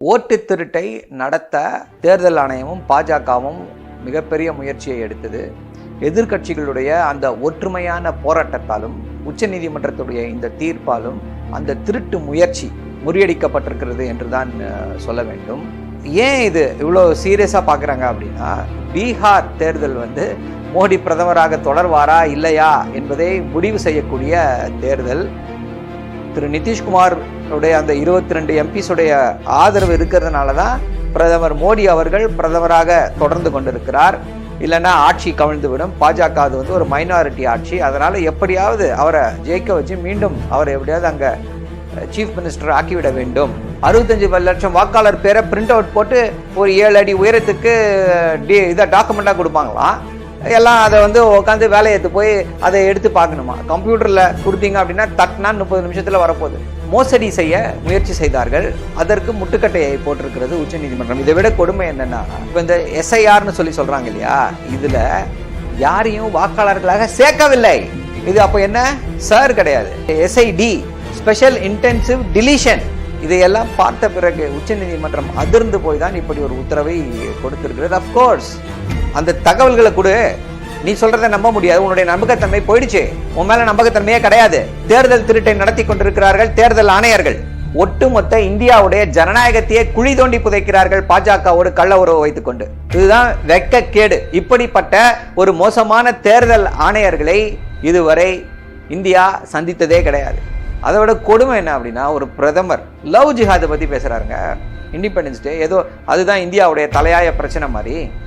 ஓட்டு திருட்டை நடத்த தேர்தல் ஆணையமும் பாஜகவும் மிகப்பெரிய முயற்சியை எடுத்தது. எதிர்க்கட்சிகளுடைய அந்த ஒற்றுமையான போராட்டத்தாலும் உச்சநீதிமன்றத்துடைய இந்த தீர்ப்பாலும் அந்த திருட்டு முயற்சி முறியடிக்கப்பட்டிருக்கிறது என்று தான் சொல்ல வேண்டும். ஏன் இது இவ்வளோ சீரியஸாக பார்க்குறாங்க அப்படின்னா பீகார் தேர்தல் வந்து மோடி பிரதமராக தொடர்வாரா இல்லையா என்பதை முடிவு செய்யக்கூடிய தேர்தல். திரு நிதிஷ்குமார் உடைய அந்த இருபத்தி ரெண்டு எம்பிஸுடைய ஆதரவு இருக்கிறதுனால தான் பிரதமர் மோடி அவர்கள் பிரதமராக தொடர்ந்து கொண்டிருக்கிறார். இல்லைன்னா ஆட்சி கவிழ்ந்துவிடும். பாஜக அது வந்து ஒரு மைனாரிட்டி ஆட்சி. அதனால் எப்படியாவது அவரை ஜெயிக்க வச்சு மீண்டும் அவரை எப்படியாவது அங்கே சீஃப் மினிஸ்டர் ஆக்கிவிட வேண்டும். அறுபத்தஞ்சு லட்சம் வாக்காளர் பேரை பிரிண்ட் அவுட் போட்டு ஒரு ஏழு அடி உயரத்துக்கு டி இதை டாக்குமெண்ட்டாக கொடுப்பாங்களாம். எல்லாம் அதை வந்து உட்காந்து வேலையை எடுத்து போய் அதை எடுத்து பார்க்கணுமா? கம்ப்யூட்டரில் கொடுத்தீங்க அப்படின்னா தட்னா முப்பது நிமிஷத்தில் வரப்போகுது. மோசடி செய்ய முயற்சி செய்தார்கள். அதற்கு முட்டுக்கட்டையை போட்டிருக்கிறது உச்சநீதிமன்றம் இதை விட கொடுமை என்னென்னா இப்போ இந்த எஸ்ஐஆர்னு சொல்லி சொல்கிறாங்க இல்லையா? இதில் யாரையும் வாக்காளர்களாக சேர்க்கவில்லை. இது அப்போ என்ன? சார் கிடையாது. எஸ்ஐடி ஸ்பெஷல் இன்டென்சிவ் டிலீஷன் இதையெல்லாம் பார்த்த பிறகு உச்சநீதிமன்றம் அதிர்ந்து போய் தான் இப்படி ஒரு உத்தரவை கொடுத்திருக்கிறது. அஃப்கோர்ஸ் அந்த தகவல்களை கொடு. நீ சொல்றத நம்ப முடியாது. உன்னுடைய நம்பகத்தன்மை போயிடுச்சு. உன் மேல நம்பகத்தன்மையே கிடையாது. தேர்தல் திருட்டை நடத்தி கொண்டிருக்கிறார்கள் தேர்தல் ஆணையர்கள். ஒட்டுமொத்த இந்தியாவுடைய ஜனநாயகத்தையே குழி தோண்டி புதைக்கிறார்கள் பாஜகவோடு கள்ள உறவு வைத்துக் கொண்டு இதுதான் கேடு. இப்படிப்பட்ட ஒரு மோசமான தேர்தல் ஆணையர்களை இதுவரை இந்தியா சந்தித்ததே கிடையாது. அதோட கொடுமை என்ன அப்படின்னா ஒரு பிரதமர் லவ் ஜிஹாதை பத்தி பேசுறாருங்க. இண்டிபெண்டன்ஸ் டே ஏதோ அதுதான் இந்தியாவுடைய தலையாய பிரச்சனை மாதிரி.